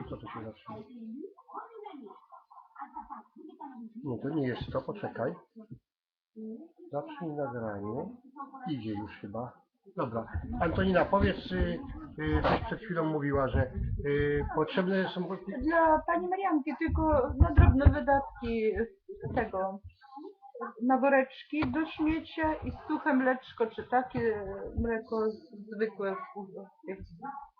I co tu się zaczyna? Nie, to nie jest to, poczekaj. Zacznij nagranie. Idzie już chyba. Dobra. Antonina, powiedz, y, y, coś przed chwilą mówiła, że y, potrzebne są... Dla pani Marianki tylko na drobne wydatki z tego na woreczki do śmiecia i suche mleczko, czy takie mleko zwykłe w, tych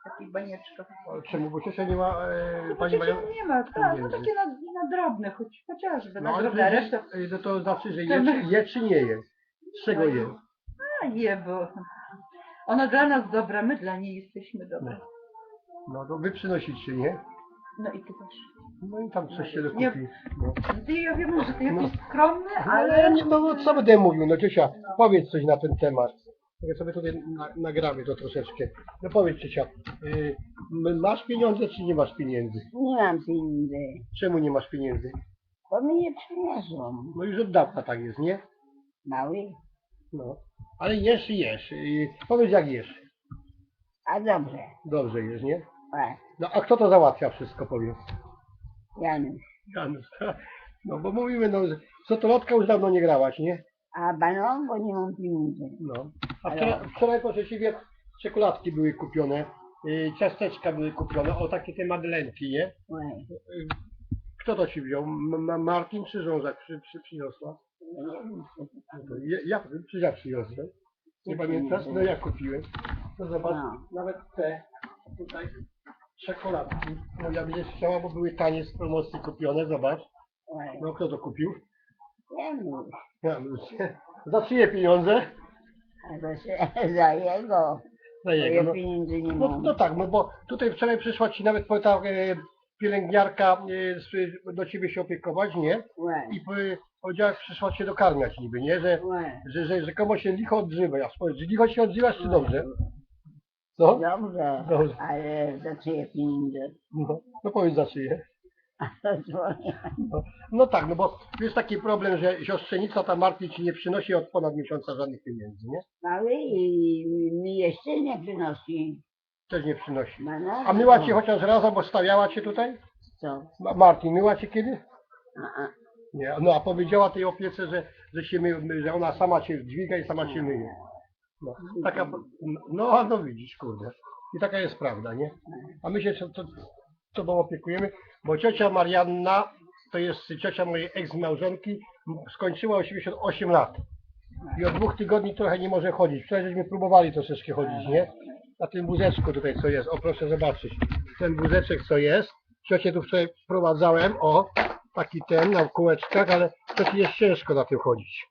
takich banieczkach. Czemu? Bo ciocia nie ma... E, pani Przecież Maria... nie ma, tak, no takie na, na drobne, choć, chociażby No na ale drobne, reszta jest, no to znaczy, że je, czy- je czy nie je? Z czego je? a je, bo ona dla nas dobra, my dla niej jesteśmy dobre. No to wy przynosicie, nie? No i ty też. No i tam coś się Nie. dokupi. No. Ty, ja wiem, że ty No. jakiś skromny, Ale ale... nie, no co będę mówił, no ciocia, powiedz coś na ten temat. Ja sobie tutaj na, nagramy to troszeczkę. No powiedz ciocia, y, m- masz pieniądze czy nie masz pieniędzy? Nie mam pieniędzy, Czemu nie masz pieniędzy? bo mi nie przyniosą. No już od dawna tak jest, nie? Mały, No. Ale jesz i jesz. Y, powiedz jak jesz. a dobrze. Dobrze jesz, nie? Tak, No a kto to załatwia wszystko, powiedz? Janusz. Janusz. No bo mówimy, no, co to lotka już dawno nie grałaś, nie? A baną, bo nie mam pieniędzy. No. A wczoraj, wczoraj po szczęśliwie czekoladki były kupione, y, ciasteczka były kupione, o takie te madlenki, nie? Oj, Y, Kto to ci wziął? M- M- Martin czy Żążak przy, przy, przyniosła? to No to ja, ja, czy ja przyniosłem? Nie pamiętasz? No ja kupiłem. No zobacz, No. nawet te tutaj czekoladki. No ja będziesz chciała, bo były tanie z promocji kupione, zobacz. No kto to kupił? Ja, no, za czyje pieniądze? A to się za jego. Za jego. No, pieniędzy nie no, mam. no tak, no bo tutaj wczoraj przyszła ci nawet ta e, pielęgniarka e, z- do ciebie się opiekować, nie? I powie- powiedziała, przyszła cię dokarmiać niby, nie? Że, że, że, że komuś się licho odzywa. Ja spojrzę, licho się odzywasz, czy dobrze? Co? Dobrze, Dobrze. ale za czyje pieniądze? No, no powiedz za czyje. A to twoje. No, no tak, no bo jest taki problem, że siostrzenica ta Marti ci nie przynosi od ponad miesiąca żadnych pieniędzy, nie? Mały i mi jeszcze nie przynosi. Też nie przynosi. Mana, A myła cię chociaż raz, albo stawiała cię tutaj? Co? Ma- Martin, myła cię kiedy? A, a. Nie, no a powiedziała tej opiece, że, że się my, że ona sama cię dźwiga i sama cię myje. No, taka, no, no widzisz, kurde. I taka jest prawda, nie? A my się to, tobą opiekujemy, bo ciocia Marianna, to jest ciocia mojej ex-małżonki, skończyła 88 lat. I od dwóch tygodni trochę nie może chodzić. Wczoraj żeśmy próbowali troszeczkę chodzić, nie? Na tym wózeczku tutaj co jest, o proszę zobaczyć. Ten wózeczek co jest, ciocię tu wczoraj wprowadzałem, o, taki ten na kółeczkach, ale cioci jest ciężko na tym chodzić.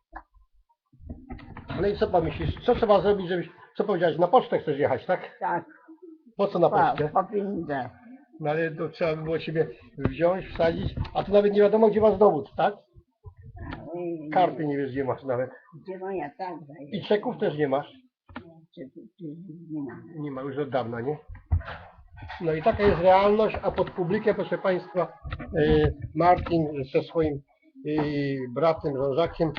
No i co pan myślisz, co trzeba zrobić, żebyś, co powiedziałeś, na pocztę chcesz jechać, tak? Tak, Po co na po, pocztę? po pieniądze. No ale to trzeba by było ciebie wziąć, wsadzić, a tu nawet nie wiadomo gdzie masz dowód, tak? Oj, Karty nie wiesz gdzie masz nawet. Gdzie moja tak I czeków też nie masz. Czy, czy, czy, nie ma. Nie ma już od dawna, nie? No i taka jest realność, a pod publikę, proszę Państwa, e, Martin ze swoim e, bratem, Żążakiem,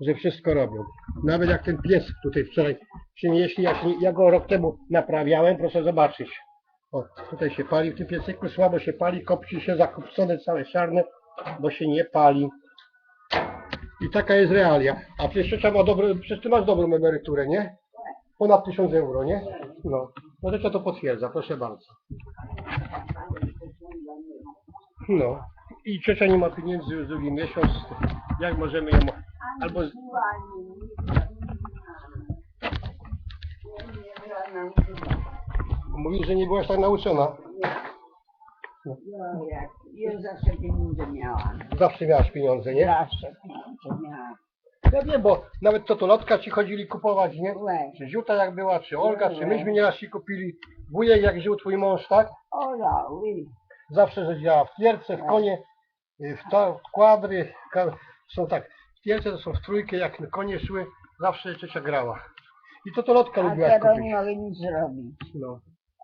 że wszystko robią. Nawet jak ten pies tutaj wczoraj przynieśli, ja, się, ja go rok temu naprawiałem, proszę zobaczyć. O, tutaj się pali, w tym piecyku słabo się pali, kopci się zakopcone całe czarne, bo się nie pali. I taka jest realia. A przecież ma dobre, przecież ty masz dobrą emeryturę, nie? Ponad 1000 euro, nie? No. No to to potwierdza, proszę bardzo. No. I nie ma pieniędzy już drugi miesiąc. Jak możemy ją... Albo... z- Mówi, że nie byłaś tak nauczona. No, jak, ja zawsze pieniądze miałam. Zawsze miałaś pieniądze, nie? Zawsze pieniądze miałam. Ja wiem, bo nawet totolotka ci chodzili kupować, nie? Łe, Czy Ziuta jak była, czy Olga, czy myśmy nieraz ci kupili. Wujek jak żył twój mąż, tak? ola, ły. Zawsze że działa w tierce, w konie, w, to, w kwadry. Są tak, w tierce to są w trójkę, jak konie szły, zawsze ciocia grała. I to to lotka A teraz kupić. nie mogę nic zrobić. No.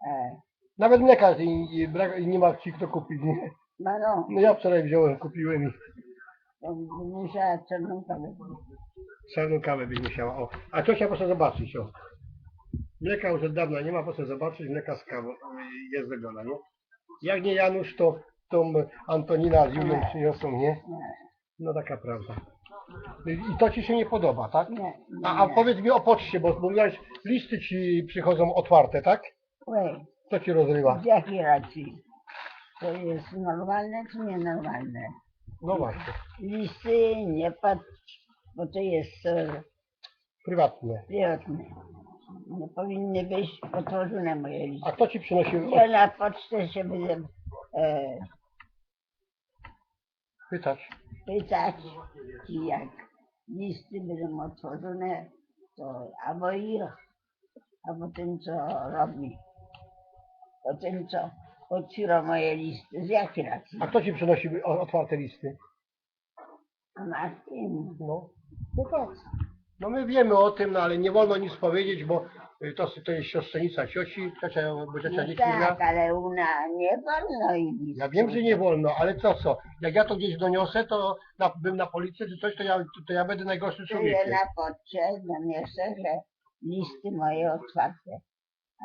E, Nawet mleka i, i, brak, i nie ma ci kto kupić, nie? no, no, No ja wczoraj wziąłem, kupiłem i to musiała czarną kawę. czarną kawę byś musiała. O. A ciocia proszę zobaczyć, o. Mleka już od dawna nie ma, proszę zobaczyć, mleka z kawą y, jest zrobiona, nie? Jak nie Janusz, to tą Antonina z Julią przyniosą? Nie, No taka prawda. I to ci się nie podoba, tak? nie, nie. A, a powiedz mi o poczcie, bo mówiłaś, listy ci przychodzą otwarte, tak? Oj, Co ci rozrywa? z jakiej racji? To jest normalne czy nienormalne? No właśnie, Listy nie patrz, bo to jest e, prywatne. prywatne. Nie powinny być otworzone moje listy. A kto ci przynosił? Ja na pocztę się będę e, Pytać. Pytać jak listy będą otworzone, to albo ich, albo tym, co robi. O tym, co otwiera moje listy. Z jakiej racji? A kto ci przynosił o- otwarte listy? A Martin, No. to tak. No my wiemy o tym, no ale nie wolno nic powiedzieć, bo to, to jest siostrzenica cioci, ciocia, bo ciocia No miała. tak, ale u nas nie wolno listów. Ja wiem, że nie wolno, ale co co? Jak ja to gdzieś doniosę, to na, bym na policję czy coś, to ja, to ja będę najgorszym ja człowiekiem. na poczcie zamieszczę, że listy moje otwarte.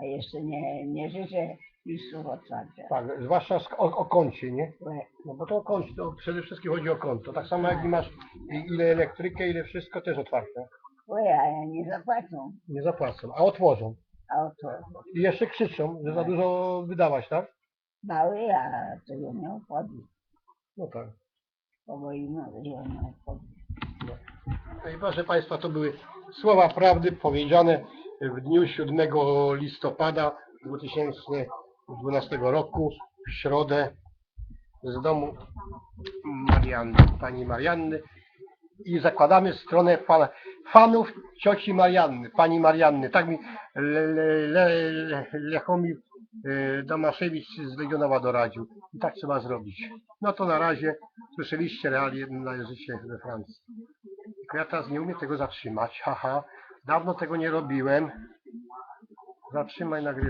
A jeszcze nie, nie życzę listów otwartych. Tak, zwłaszcza z- o, o koncie, nie? Łe. No bo to konto, to przede wszystkim chodzi o konto. Tak samo jak i masz i- ile elektrykę, ile wszystko też otwarte. Łe, a ja nie zapłacą. Nie zapłacą, a otworzą. A oto I jeszcze krzyczą, że za dużo wydałaś, tak? mały, a to ją nie obchodzi. No tak. Bo boimy, że ją nie obchodzi. No i proszę Państwa, to były słowa prawdy powiedziane w dniu 7 listopada 2012 roku w środę z domu Marianny, pani Marianny i zakładamy stronę fan, fanów cioci Marianny, pani Marianny. Tak mi Le, le, le, Damaszewicz z Legionowa doradził. I tak trzeba zrobić. No to na razie słyszeliście realie na życie we Francji. Ja teraz nie umiem tego zatrzymać. Haha, dawno tego nie robiłem. Zatrzymaj nagrywanie.